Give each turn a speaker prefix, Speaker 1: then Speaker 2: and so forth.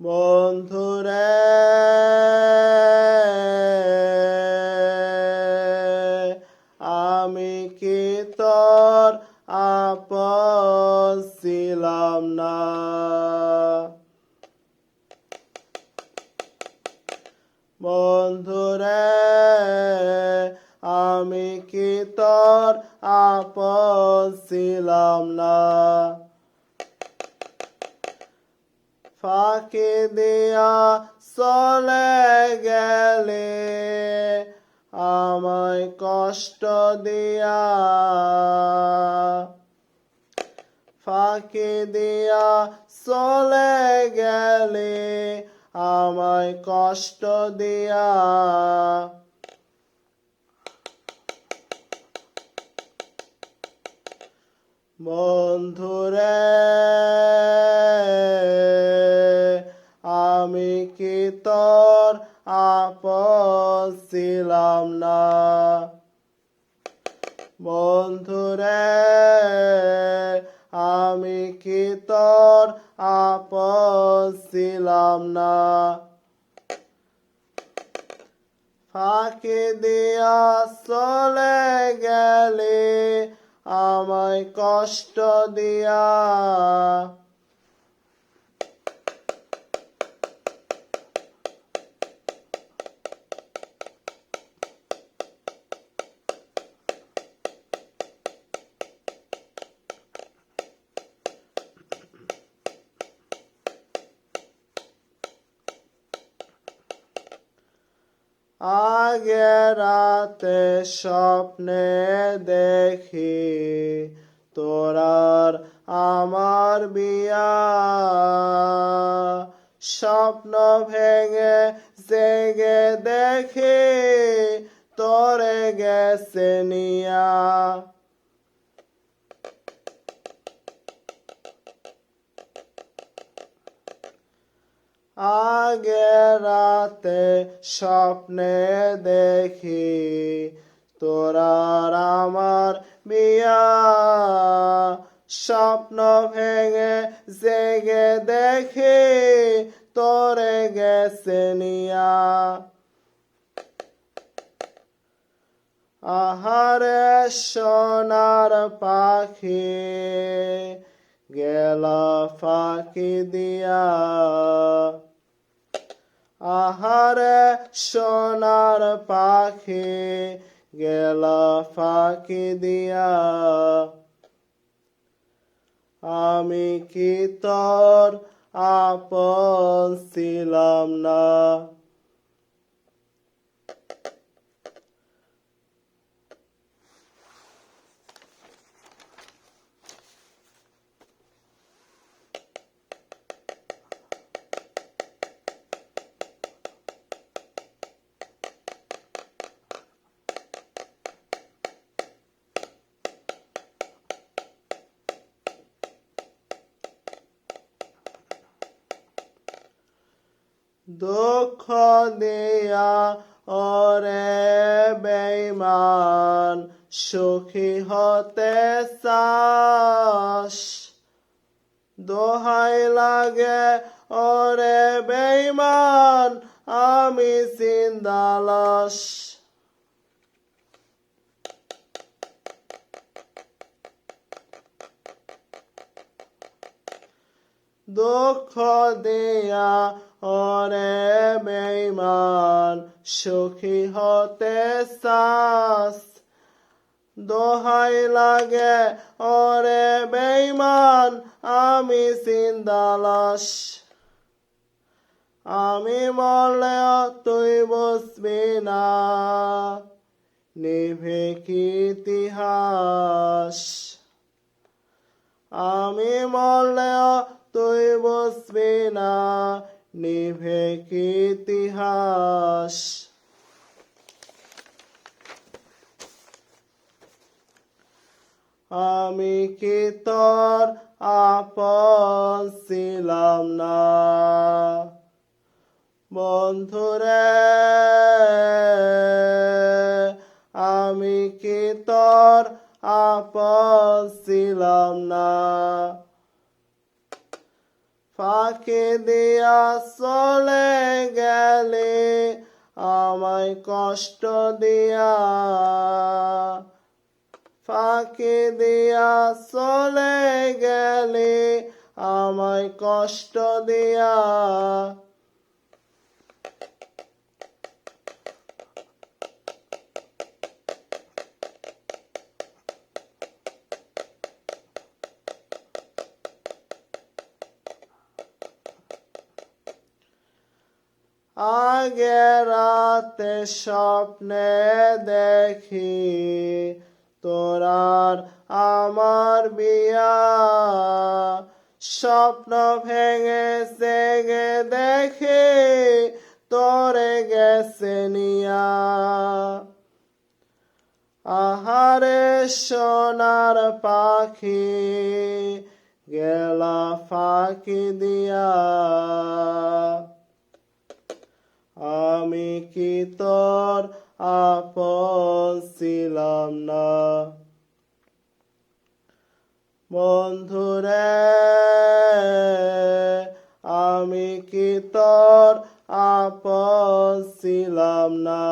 Speaker 1: বন্ধুরে। আমি কি তোর আপন ছিলাম না? বন্ধুরে আমি কি তোর আপন ছিলাম না? ফাঁকি দেয়া চলে গেলে আমায় কষ্ট দেয়া। ফাঁকে দেয়া চলে গেলে আমায় কষ্ট দেয়া। বন্ধুরে ছিলাম না। বন্ধুরে, আমি কি তোর আপন ছিলাম না? ফাঁকি দিয়া চলে গেলে, আমায় কষ্ট দিয়া আগে রাতে স্বপ্নে দেখি তোরার আমার বিয়া। স্বপ্ন ভেঙে জেগে দেখি তোরে গেছে নিয়া। আগে রাতে স্বপ্নে দেখি তোরার আমার বিয়া স্বপ্ন ভেঙে জেগে দেখি তোরে গেছে নিয়া। আহারে সোনার পাখি গেল ফাঁকি দিয়া। আহারে সোনার পাখি গেল ফাঁকি দিয়া। আমি কি তোর আপন ছিলাম না? দুঃখ দিয়া ওরে বেইমান সুখী হতে চাস। দোহাই লাগে ওরে বেইমান আমি চিন্দালাস দুঃখ দেয়া ওরে বেইমান সুখী হতে চাস। দোহাই লাগে ওরে বেইমান আমি চিন্দালাস আমি মরলে তুই বসবি না, নিভে কি ইতিহাস? আমি মরলে বসবি না নিভে ইতিহাস? আমি কি তোর আপন ছিলাম না? বন্ধুরে ফাঁকে দেয়া চলে গেলে আমায় কষ্ট দেয়া। ফাঁকে দেয়া চলে গেলে আমায় কষ্ট দিয়া। আগে রাতে স্বপ্নে দেখি তোরার আমার বিয়া। স্বপ্ন ভেঙে জেগে দেখে তোরে গেছে নিয়া। আহারে সোনার পাখি গেলা ফাঁকি দিয়া। আমি কি তোর আপন ছিলাম না? বন্ধুরে আমি কি তোর আপন ছিলাম না?